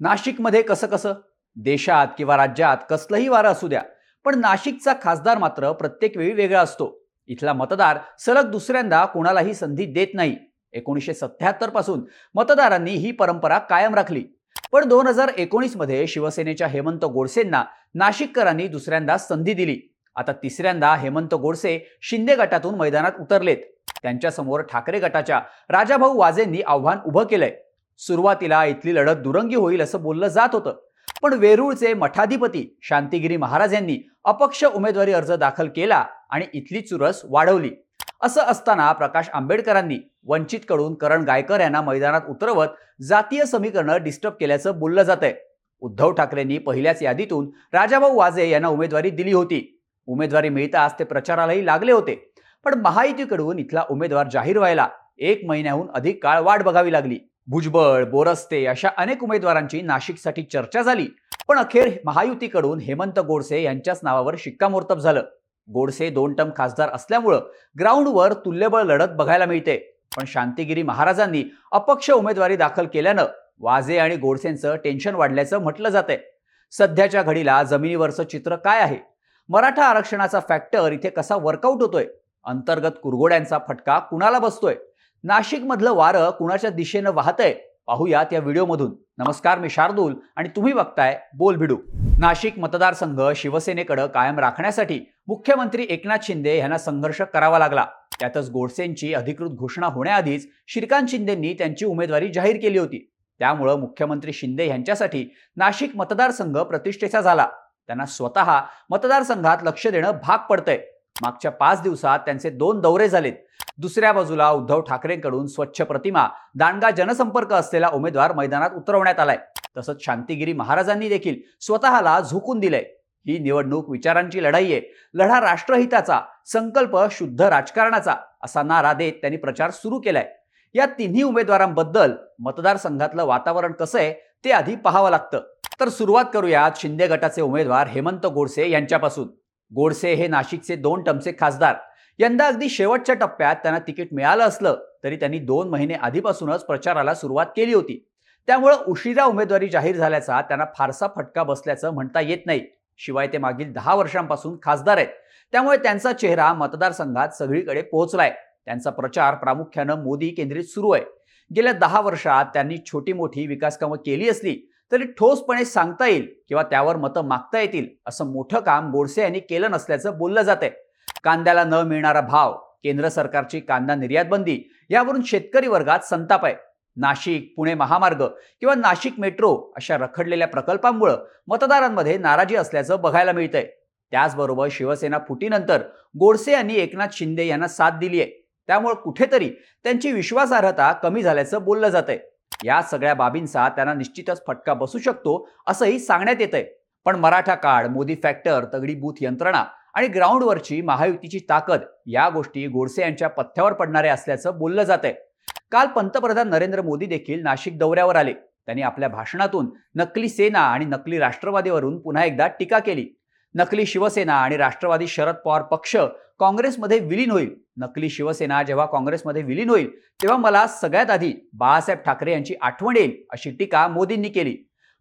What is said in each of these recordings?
नाशिकमध्ये कसं कसं? देशात किंवा राज्यात कसलंही वारं असू द्या पण नाशिकचा खासदार मात्र प्रत्येक वेळी वेगळा असतो. इथला मतदार सलग दुसऱ्यांदा कोणालाही संधी देत नाही. एकोणीसशे सत्याहत्तरपासून मतदारांनी ही परंपरा कायम राखली. पण दोन हजार एकोणीसमध्ये शिवसेनेच्या हेमंत गोडसेंना नाशिककरांनी दुसऱ्यांदा संधी दिली. आता तिसऱ्यांदा हेमंत गोडसे शिंदे गटातून मैदानात उतरलेत. त्यांच्यासमोर ठाकरे गटाच्या राजाभाऊ वाजेंनी आव्हान उभं केलंय. सुरुवातीला इथली लढत दुरंगी होईल असं बोललं जात होतं. पण वेरूळचे मठाधिपती शांतिगिरी महाराज यांनी अपक्ष उमेदवारी अर्ज दाखल केला आणि इथली चुरस वाढवली. असं असताना प्रकाश आंबेडकरांनी वंचितकडून करण गायकर यांना मैदानात उतरवत जातीय समीकरणं डिस्टर्ब केल्याचं बोललं जात आहे उद्धव ठाकरेंनी पहिल्याच यादीतून राजाभाऊ वाजे यांना उमेदवारी दिली होती. उमेदवारी मिळताच ते प्रचारालाही लागले होते. पण महायुतीकडून इथला उमेदवार जाहीर व्हायला एक महिन्याहून अधिक काळ वाट बघावी लागली. भुजबळ बोरस्ते अशा अनेक उमेदवारांची नाशिकसाठी चर्चा झाली. पण अखेर महायुतीकडून हेमंत गोडसे यांच्याच नावावर शिक्कामोर्तब झालं. गोडसे दोन टर्म खासदार असल्यामुळं ग्राउंडवर तुल्यबळ लढत बघायला मिळते. पण शांतिगिरी महाराजांनी अपक्ष उमेदवारी दाखल केल्यानं वाजे आणि गोडसेंचं टेन्शन वाढल्याचं म्हटलं जातंय. सध्याच्या घडीला जमिनीवरचं चित्र काय आहे? मराठा आरक्षणाचा फॅक्टर इथे कसा वर्कआउट होतोय? अंतर्गत कुरघोड्यांचा फटका कुणाला बसतोय? नाशिक मधलं वारं कुणाच्या दिशेनं वाहतंय? पाहूयात या व्हिडिओमधून. नमस्कार मी शार्दूल आणि तुम्ही बघताय बोल भिडू. नाशिक मतदारसंघ शिवसेनेकडे कायम राखण्यासाठी मुख्यमंत्री एकनाथ शिंदे यांना संघर्ष करावा लागला. त्यातच गोडसेंची अधिकृत घोषणा होण्याआधीच श्रीकांत शिंदेंनी त्यांची उमेदवारी जाहीर केली होती. त्यामुळं मुख्यमंत्री शिंदे यांच्यासाठी नाशिक मतदारसंघ प्रतिष्ठेचा झाला. त्यांना स्वतः मतदारसंघात लक्ष देणं भाग पडतंय. मागच्या पाच दिवसात त्यांचे दोन दौरे झालेत. दुसऱ्या बाजूला उद्धव ठाकरेंकडून स्वच्छ प्रतिमा दांडगा जनसंपर्क असलेला उमेदवार मैदानात उतरवण्यात आलाय. तसंच शांतिगिरी महाराजांनी देखील स्वतःला झोकून दिलंय. ही निवडणूक विचारांची लढाई आहे. लढा राष्ट्रहिताचा संकल्प शुद्ध राजकारणाचा असा नारा देत त्यांनी प्रचार सुरू केलाय. या तिन्ही उमेदवारांबद्दल मतदारसंघातलं वातावरण कसं आहे ते आधी पाहावं लागतं. तर सुरुवात करूयात शिंदे गटाचे उमेदवार हेमंत गोडसे यांच्यापासून. गोडसे हे नाशिकचे दोन टमचे खासदार. यंदा अगदी शेवटच्या टप्प्यात त्यांना तिकीट मिळालं असलं तरी त्यांनी दोन महिने आधीपासूनच प्रचाराला सुरुवात केली होती. त्यामुळं उशिरा उमेदवारी जाहीर झाल्याचा त्यांना फारसा फटका बसल्याचं म्हणता येत नाही. शिवाय ते मागील दहा वर्षांपासून खासदार आहेत. त्यामुळे त्यांचा चेहरा मतदारसंघात सगळीकडे पोहोचलाय. त्यांचा प्रचार प्रामुख्यानं मोदी केंद्रित सुरू आहे. गेल्या दहा वर्षात त्यांनी छोटी मोठी विकासकामं केली असली तरी ठोसपणे सांगता येईल किंवा त्यावर मतं मागता येतील असं मोठं काम गोडसे यांनी केलं नसल्याचं बोललं जात आहे कांद्याला न मिळणारा भाव केंद्र सरकारची कांदा निर्यात बंदी यावरून शेतकरी वर्गात संताप आहे. नाशिक पुणे महामार्ग किंवा नाशिक मेट्रो अशा रखडलेल्या प्रकल्पांमुळे मतदारांमध्ये नाराजी असल्याचं बघायला मिळतंय. त्याचबरोबर शिवसेना फुटीनंतर गोडसे यांनी एकनाथ शिंदे यांना साथ दिली आहे त्यामुळे कुठेतरी त्यांची विश्वासार्हता कमी झाल्याचं बोललं जात आहे या सगळ्या बाबींचा त्यांना निश्चितच फटका बसू शकतो असंही सांगण्यात येत आहे पण मराठा कार्ड मोदी फॅक्टर तगडी बूथ यंत्रणा आणि ग्राउंडवरची महायुतीची ताकद या गोष्टी गोडसे यांच्या पथ्यावर पडणाऱ्या असल्याचं बोललं जात आहे काल पंतप्रधान नरेंद्र मोदी देखील नाशिक दौऱ्यावर आले. त्यांनी आपल्या भाषणातून नकली सेना आणि नकली राष्ट्रवादीवरून पुन्हा एकदा टीका केली. नकली शिवसेना आणि राष्ट्रवादी शरद पवार पक्ष काँग्रेसमध्ये विलीन होईल. नकली शिवसेना जेव्हा काँग्रेसमध्ये विलीन होईल तेव्हा मला सगळ्यात आधी बाळासाहेब ठाकरे यांची आठवण येईल अशी टीका मोदींनी केली.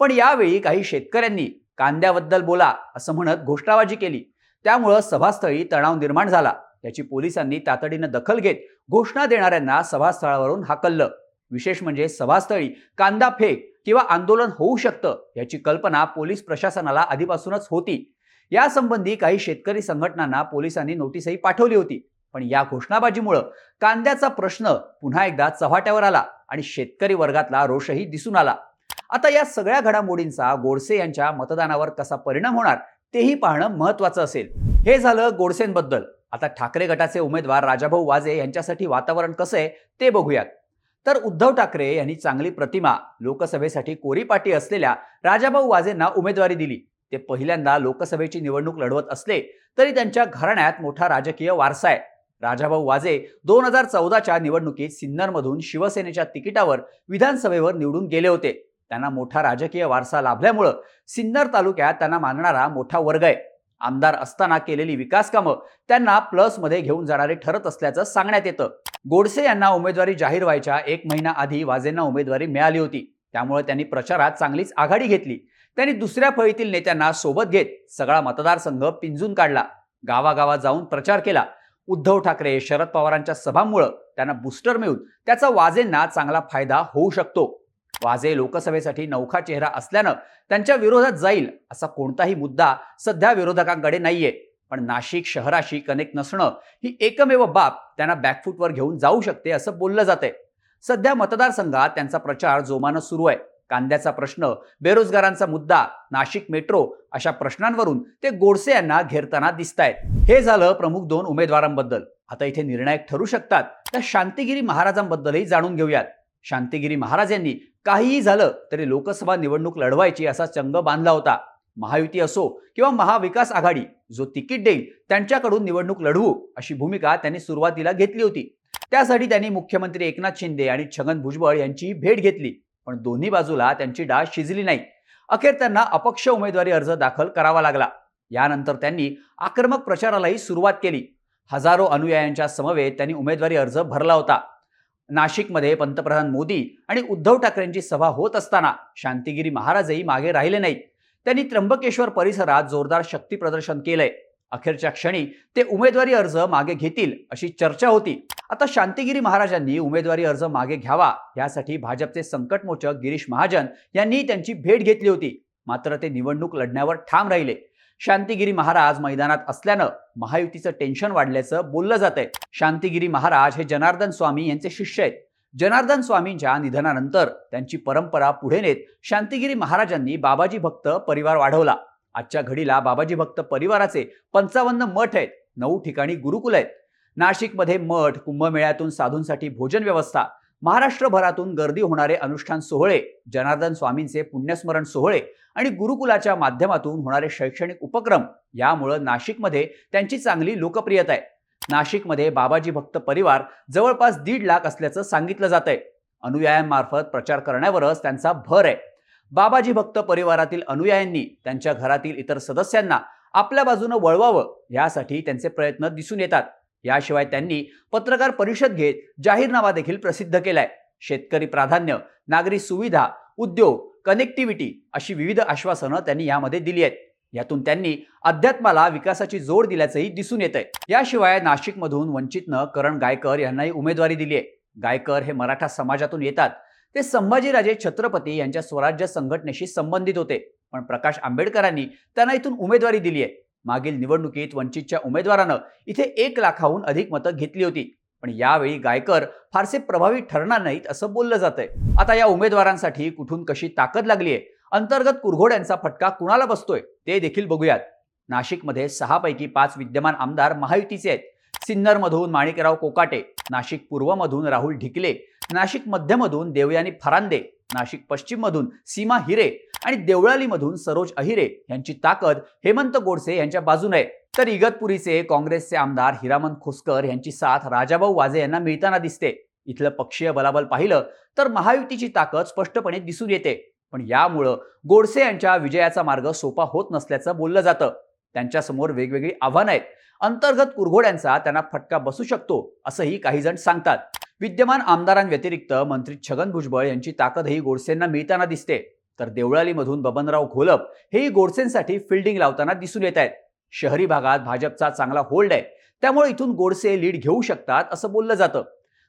पण यावेळी काही शेतकऱ्यांनी कांद्याबद्दल बोला असं म्हणत घोषणाबाजी केली. त्यामुळं सभास्थळी तणाव निर्माण झाला. याची पोलिसांनी तातडीनं दखल घेत घोषणा देणाऱ्यांना सभास्थळावरून हाकललं. विशेष म्हणजे सभास्थळी कांदा फेक किंवा आंदोलन होऊ शकतं याची कल्पना पोलीस प्रशासनाला आधीपासूनच होती. यासंबंधी काही शेतकरी संघटनांना पोलिसांनी नोटीसही पाठवली होती. पण या घोषणाबाजीमुळं कांद्याचा प्रश्न पुन्हा एकदा चव्हाट्यावर आला आणि शेतकरी वर्गातला रोषही दिसून आला. आता या सगळ्या घडामोडींचा गोडसे यांच्या मतदानावर कसा परिणाम होणार तेही पाहणं महत्वाचं असेल. हे झालं गोडसेंबद्दल. आता ठाकरे गटाचे उमेदवार राजाभाऊ वाजे यांच्यासाठी वातावरण कसं आहे ते बघूयात. तर उद्धव ठाकरे यांनी चांगली प्रतिमा लोकसभेसाठी कोरीपाटी असलेल्या राजाभाऊ वाजेंना उमेदवारी दिली. ते पहिल्यांदा लोकसभेची निवडणूक लढवत असले तरी त्यांच्या घराण्यात मोठा राजकीय वारसा आहे. राजाभाऊ वाजे दोन हजार चौदाच्या निवडणुकीत सिन्नरमधून शिवसेनेच्या तिकिटावर विधानसभेवर निवडून गेले होते. त्यांना मोठा राजकीय वारसा लाभल्यामुळं सिन्नर तालुक्यात त्यांना मानणारा मोठा वर्ग आहे. आमदार असताना केलेली विकास कामं त्यांना प्लसमध्ये घेऊन जाणारे ठरत असल्याचं सांगण्यात येतं. गोडसे यांना उमेदवारी जाहीर व्हायच्या एक महिना आधी वाजेंना उमेदवारी मिळाली होती. त्यामुळे त्यांनी प्रचारात चांगलीच आघाडी घेतली. त्यांनी दुसऱ्या फळीतील नेत्यांना सोबत घेत सगळा मतदारसंघ पिंजून काढला. गावागावात जाऊन प्रचार केला. उद्धव ठाकरे शरद पवारांच्या सभांमुळं त्यांना बुस्टर मिळून त्याचा वाजेंना चांगला फायदा होऊ शकतो. वाजे लोकसभेसाठी नौखा चेहरा असल्यानं त्यांच्या विरोधात जाईल असा कोणताही मुद्दा सध्या विरोधकांकडे नाहीये. पण नाशिक शहराशी कनेक्ट नसणं ही एकमेव बाब त्यांना बॅकफूटवर घेऊन जाऊ शकते असं बोललं जातंय. सध्या मतदारसंघात त्यांचा प्रचार जोमानं सुरू आहे. कांद्याचा प्रश्न बेरोजगारांचा मुद्दा नाशिक मेट्रो अशा प्रश्नांवरून ते गोडसे यांना घेरताना दिसत आहेत हे झालं प्रमुख दोन उमेदवारांबद्दल. आता इथे निर्णायक ठरू शकतात. त्या शांतिगिरी महाराजांबद्दलही जाणून घेऊयात. शांतिगिरी महाराज यांनी काहीही झालं तरी लोकसभा निवडणूक लढवायची असा चंग बांधला होता. महायुती असो किंवा महाविकास आघाडी जो तिकीट देईल त्यांच्याकडून निवडणूक लढवू अशी भूमिका त्यांनी सुरुवातीला घेतली होती. त्यासाठी त्यांनी मुख्यमंत्री एकनाथ शिंदे आणि छगन भुजबळ यांची भेट घेतली पण दोन्ही बाजूला त्यांची डाळ शिजली नाही. अखेर त्यांना अपक्ष उमेदवारी अर्ज दाखल करावा लागला. यानंतर त्यांनी आक्रमक प्रचारालाही सुरुवात केली. हजारो अनुयायांच्या समवेत त्यांनी उमेदवारी अर्ज भरला होता. नाशिकमध्ये पंतप्रधान मोदी आणि उद्धव ठाकरेंची सभा होत असताना शांतिगिरी महाराजही मागे राहिले नाहीत. त्यांनी त्र्यंबकेश्वर परिसरात जोरदार शक्ती प्रदर्शन केलंय. अखेरच्या क्षणी ते उमेदवारी अर्ज मागे घेतील अशी चर्चा होती. आता शांतिगिरी महाराजांनी उमेदवारी अर्ज मागे घ्यावा यासाठी भाजपचे संकटमोचक गिरीश महाजन यांनी त्यांची भेट घेतली होती. मात्र ते निवडणूक लढण्यावर ठाम राहिले. शांतिगिरी महाराज मैदानात असल्यानं महायुतीचं टेन्शन वाढल्याचं बोललं जात आहे शांतिगिरी महाराज हे जनार्दन स्वामी यांचे शिष्य आहेत. जनार्दन स्वामींच्या निधनानंतर त्यांची परंपरा पुढे नेत शांतिगिरी महाराजांनी बाबाजी भक्त परिवार वाढवला. आजच्या घडीला बाबाजी भक्त परिवाराचे पंचावन्न मठ आहेत. नऊ ठिकाणी गुरुकुल आहेत. नाशिकमध्ये मठ कुंभमेळ्यातून साधूंसाठी भोजन व्यवस्था महाराष्ट्रभरातून गर्दी होणारे अनुष्ठान सोहळे जनार्दन स्वामींचे पुण्यस्मरण सोहळे आणि गुरुकुलाच्या माध्यमातून होणारे शैक्षणिक उपक्रम यामुळं नाशिकमध्ये त्यांची चांगली लोकप्रियता आहे. नाशिकमध्ये बाबाजी भक्त परिवार जवळपास दीड लाख असल्याचं सांगितलं जात आहे अनुयायांमार्फत प्रचार करण्यावरच त्यांचा भर आहे. बाबाजी भक्त परिवारातील अनुयायांनी त्यांच्या घरातील इतर सदस्यांना आपल्या बाजूनं वळवावं यासाठी त्यांचे प्रयत्न दिसून येतात. याशिवाय त्यांनी पत्रकार परिषद घेत जाहीरनामा देखील प्रसिद्ध केलाय. शेतकरी प्राधान्य नागरी सुविधा उद्योग कनेक्टिव्हिटी अशी विविध आश्वासनं त्यांनी यामध्ये दिली आहेत. यातून त्यांनी अध्यात्माला विकासाची जोड दिल्याचंही दिसून येत आहे याशिवाय नाशिकमधून वंचितनं करण गायकर यांनाही उमेदवारी दिली आहे. गायकर हे मराठा समाजातून येतात. ते संभाजीराजे छत्रपती यांच्या स्वराज्य संघटनेशी संबंधित होते. पण प्रकाश आंबेडकरांनी त्यांना इथून उमेदवारी दिली आहे. मागील निवडणुकीत वंचितच्या उमेदवारानं इथे एक लाखाहून अधिक मतं घेतली होती. पण यावेळी गायकर फारसे प्रभावी ठरणार नाहीत असं बोललं जातंय. आता या उमेदवारांसाठी कुठून कशी ताकद लागली आहे अंतर्गत कुरघोड्यांचा फटका कुणाला बसतोय? ते देखील बघूयात. नाशिकमध्ये सहापैकी पाच विद्यमान आमदार महायुतीचे आहेत. सिन्नरमधून माणिकराव कोकाटे नाशिक पूर्वमधून राहुल ढिकले नाशिक मध्यमधून देवयानी फरांदे नाशिक पश्चिममधून सीमा हिरे आणि देवळालीमधून सरोज अहिरे यांची ताकद हेमंत गोडसे यांच्या बाजूने आहे. तर इगतपुरीचे काँग्रेसचे आमदार हिरामन खोसकर यांची साथ राजाभाऊ वाजे यांना मिळताना दिसते. इथलं पक्षीय बलाबल पाहिलं तर महायुतीची ताकद स्पष्टपणे दिसून येते. पण यामुळं गोडसे यांच्या विजयाचा मार्ग सोपा होत नसल्याचं बोललं जातं. त्यांच्यासमोर वेगवेगळी आव्हानं आहेत. अंतर्गत कुरघोड्यांचा त्यांना फटका बसू शकतो असंही काही जण सांगतात. विद्यमान आमदारांव्यतिरिक्त मंत्री छगन भुजबळ यांची ताकदही गोडसेंना मिळताना दिसते. तर देवळालीमधून बबनराव घोलप हेही गोडसेंसाठी फिल्डिंग लावताना दिसून येत आहेत. शहरी भागात भाजपचा चांगला होल्ड आहे. त्यामुळे इथून गोडसे लीड घेऊ शकतात असं बोललं जातं.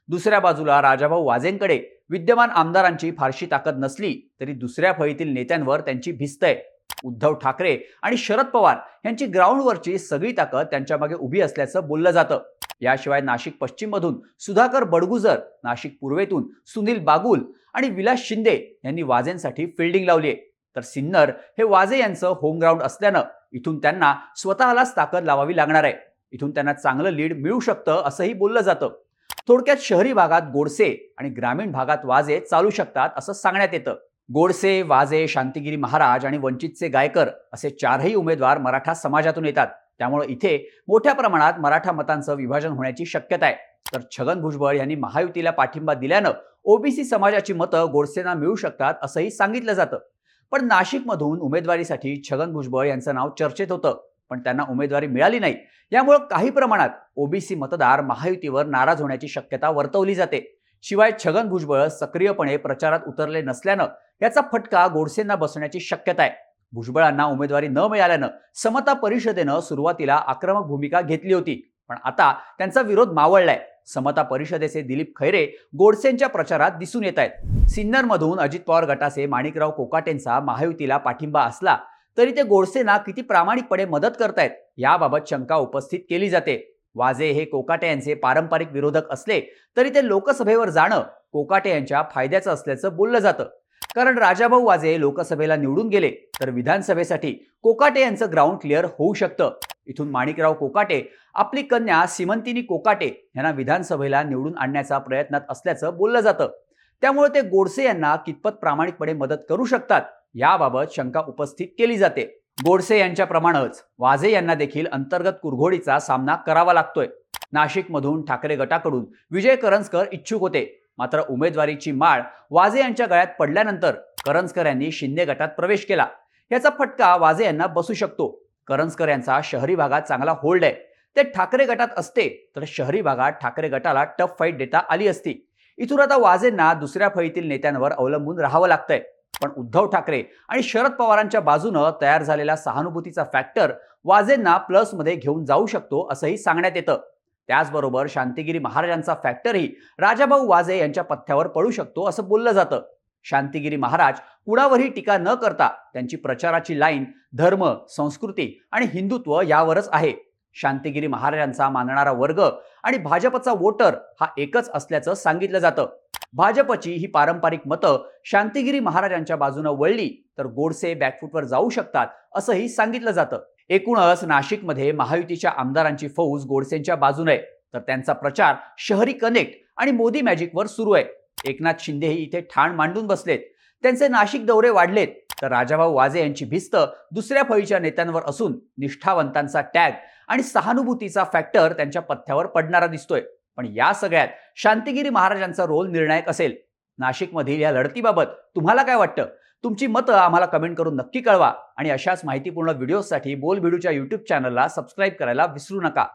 दुसऱ्या बाजूला राजाभाऊ वाजेंकडे विद्यमान आमदारांची फारशी ताकद नसली तरी दुसऱ्या फळीतील नेत्यांवर त्यांची भिस्त आहे. उद्धव ठाकरे आणि शरद पवार यांची ग्राउंडवरची सगळी ताकद त्यांच्या मागे उभी असल्याचं बोललं जातं. याशिवाय नाशिक पश्चिममधून सुधाकर बडगुजर नाशिक पूर्वेतून सुनील बागुल आणि विलास शिंदे यांनी वाजेंसाठी फिल्डिंग लावली आहे तर सिन्नर हे वाजे यांचं होम ग्राउंड असल्यानं इथून त्यांना स्वतःलाच ताकद लावावी लागणार आहे. इथून त्यांना चांगलं लीड मिळू शकतं असंही बोललं जातं. थोडक्यात शहरी भागात गोडसे आणि ग्रामीण भागात वाजे चालू शकतात असं सांगण्यात येतं. गोडसे वाजे शांतिगिरी महाराज आणि वंचितचे गायकर असे चारही उमेदवार मराठा समाजातून येतात. त्यामुळे इथे मोठ्या प्रमाणात मराठा मतांचं विभाजन होण्याची शक्यता आहे. तर छगन भुजबळ यांनी महायुतीला पाठिंबा दिल्यानं ओबीसी समाजाची मतं गोडसेंना मिळू शकतात असंही सांगितलं जातं. पण नाशिकमधून उमेदवारीसाठी छगन भुजबळ यांचं नाव चर्चेत होतं. पण त्यांना उमेदवारी मिळाली नाही. यामुळे काही प्रमाणात ओबीसी मतदार महायुतीवर नाराज होण्याची शक्यता वर्तवली जाते. शिवाय छगन भुजबळ सक्रियपणे प्रचारात उतरले नसल्यानं याचा फटका गोडसेंना बसण्याची शक्यता आहे. भुजबळांना उमेदवारी न मिळाल्यानं समता परिषदेनं सुरुवातीला आक्रमक भूमिका घेतली होती. पण आता त्यांचा विरोध मावळलाय. समता परिषदेचे दिलीप खैरे गोडसेंच्या प्रचारात दिसून येत आहेत. सिन्नरमधून अजित पवार गटाचे माणिकराव कोकाटेंचा महायुतीला पाठिंबा असला तरी ते गोडसेंना किती प्रामाणिकपणे मदत करतायत याबाबत शंका उपस्थित केली जाते. वाजे हे कोकाटे यांचे पारंपरिक विरोधक असले तरी ते लोकसभेवर जाणं कोकाटे यांच्या फायद्याचं असल्याचं बोललं जातं. कारण राजाभाऊ वाजे लोकसभेला निवडून गेले तर विधानसभेसाठी कोकाटे यांचं ग्राउंड क्लिअर होऊ शकतं. इथून माणिकराव कोकाटे आपली कन्या सिमंतिनी कोकाटे यांना विधानसभेला निवडून आणण्याचा प्रयत्नात असल्याचं बोललं जातं. त्यामुळे ते गोडसे यांना कितपत प्रामाणिकपणे मदत करू शकतात याबाबत शंका उपस्थित केली जाते. गोडसे यांच्याप्रमाणेच वाझे यांना देखील अंतर्गत कुरघोडीचा सामना करावा लागतोय. नाशिकमधून ठाकरे गटाकडून विजय करंजकर इच्छुक होते. मात्र उमेदवारीची माळ वाजे यांच्या गळ्यात पडल्यानंतर करंजकर यांनी शिंदे गटात प्रवेश केला. याचा फटका वाजे यांना बसू शकतो. करंजकर यांचा शहरी भागात चांगला होल्ड आहे. ते ठाकरे गटात असते तर शहरी भागात ठाकरे गटाला टफ फाईट देता आली असती. इथून आता वाजेंना दुसऱ्या फळीतील नेत्यांवर अवलंबून राहावं लागतंय. पण उद्धव ठाकरे आणि शरद पवारांच्या बाजूनं तयार झालेला सहानुभूतीचा फॅक्टर वाजेंना प्लसमध्ये घेऊन जाऊ शकतो असंही सांगण्यात येतं. त्याचबरोबर शांतिगिरी महाराजांचा फॅक्टरही राजाभाऊ वाजे यांच्या पथ्यावर पडू शकतो असं बोललं जातं. शांतिगिरी महाराज कुणावरही टीका न करता त्यांची प्रचाराची लाईन धर्म संस्कृती आणि हिंदुत्व यावरच आहे. शांतिगिरी महाराजांचा मानणारा वर्ग आणि भाजपचा वोटर हा एकच असल्याचं सांगितलं जातं. भाजपची ही पारंपरिक मतं शांतिगिरी महाराजांच्या बाजूनं वळली तर गोडसे बॅकफूटवर जाऊ शकतात असंही सांगितलं जातं. एकूणच नाशिकमध्ये महायुतीच्या आमदारांची फौज गोडसेंच्या बाजूने आहे. तर त्यांचा प्रचार शहरी कनेक्ट आणि मोदी मॅजिकवर सुरू आहे. एकनाथ शिंदेही इथे ठाण मांडून बसलेत. त्यांचे नाशिक दौरे वाढलेत. तर राजाभाऊ वाजे यांची भिस्त दुसऱ्या फळीच्या नेत्यांवर असून निष्ठावंतांचा टॅग आणि सहानुभूतीचा फॅक्टर त्यांच्या पथ्यावर पडणारा दिसतोय. पण या सगळ्यात शांतिगिरी महाराजांचा रोल निर्णायक असेल. नाशिकमधील या लढतीबाबत तुम्हाला काय वाटतं? तुमची मतं आम्हाला कमेंट करून नक्की कळवा. आणि अशाच माहितीपूर्ण व्हिडिओसाठी बोल व्हिडिओच्या यूट्यूब चॅनलला सबस्क्राईब करायला विसरू नका.